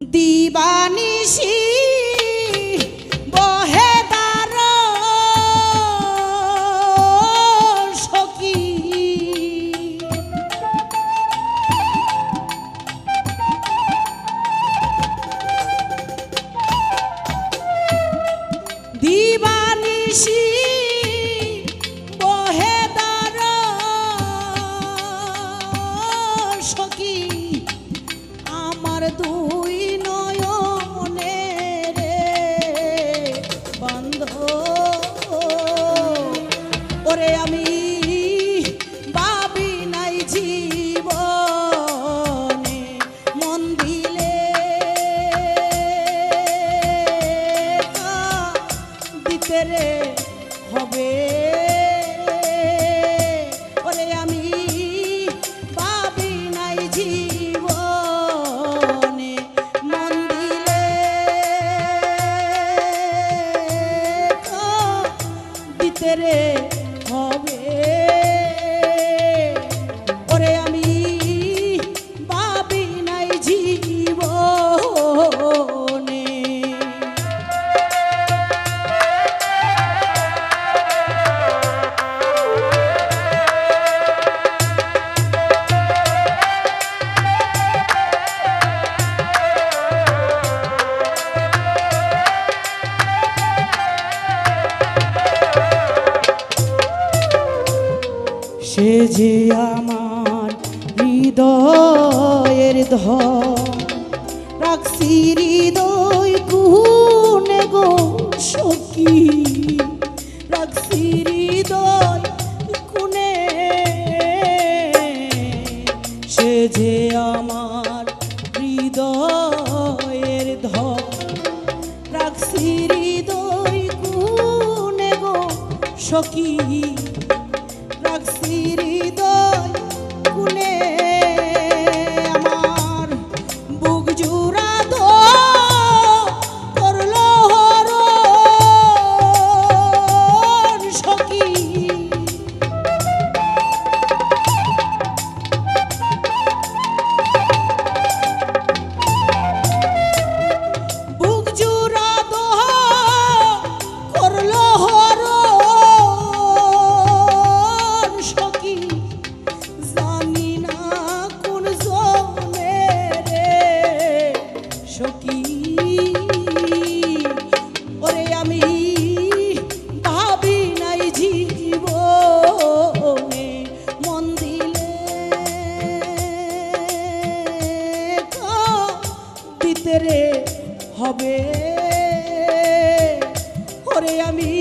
দিবানিশি বহে তার সখী। দিবানিশি হবে রে হবে। ওরে আমি পাবি নাই জীবনে মন দিলে। দিতে রে। সে যে আমার হৃদয়ের ধর রাখছি হৃদয় গো সখী? রাখি হবে। আমি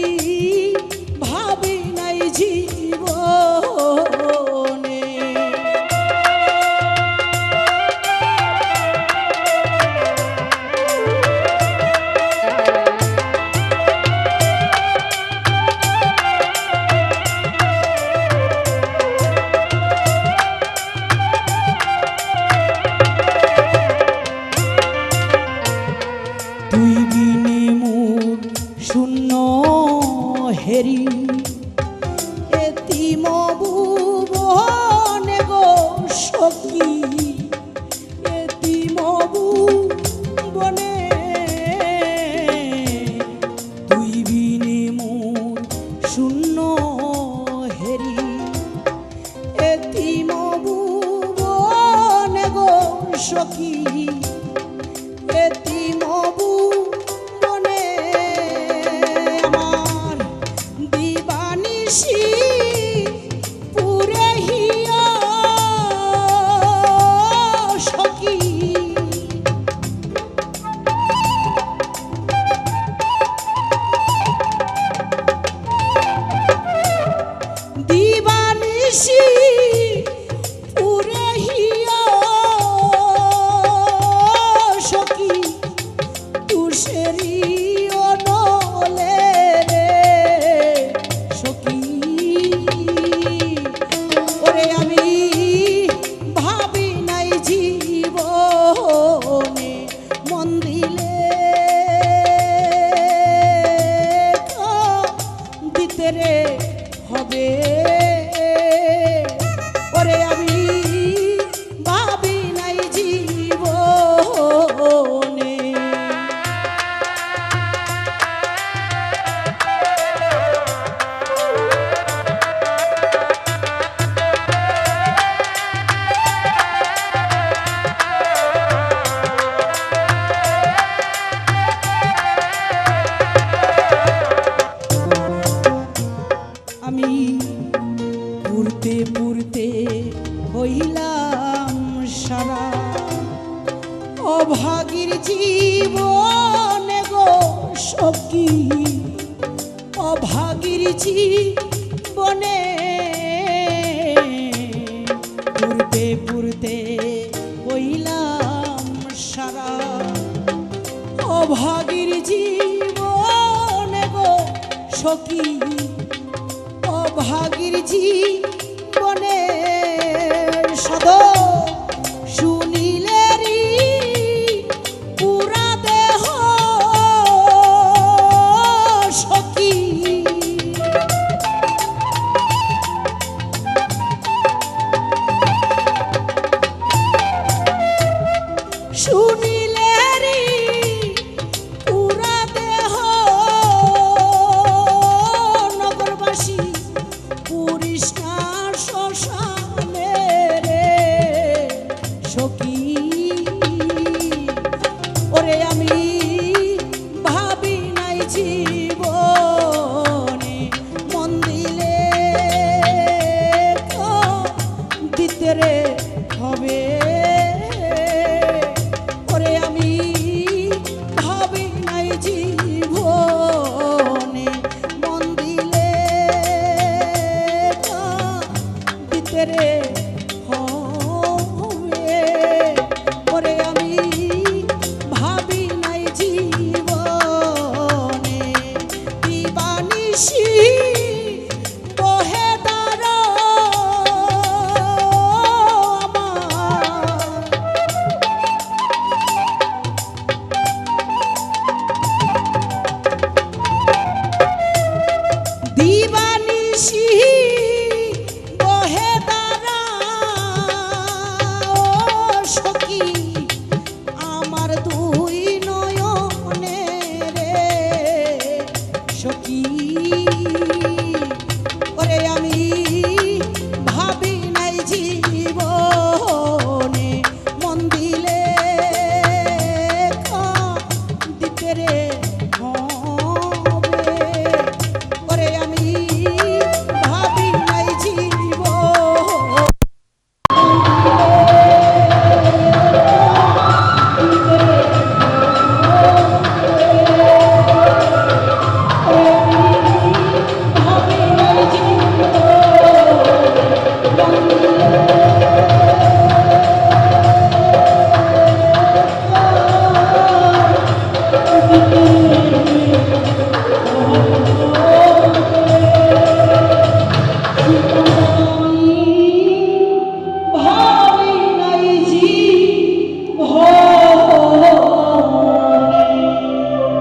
You. জীবনে পুরতে পুরতে কইলাম সারা অভাগীর জীবনে গো সখী। অভাগীর জীবনে তেরে হবে।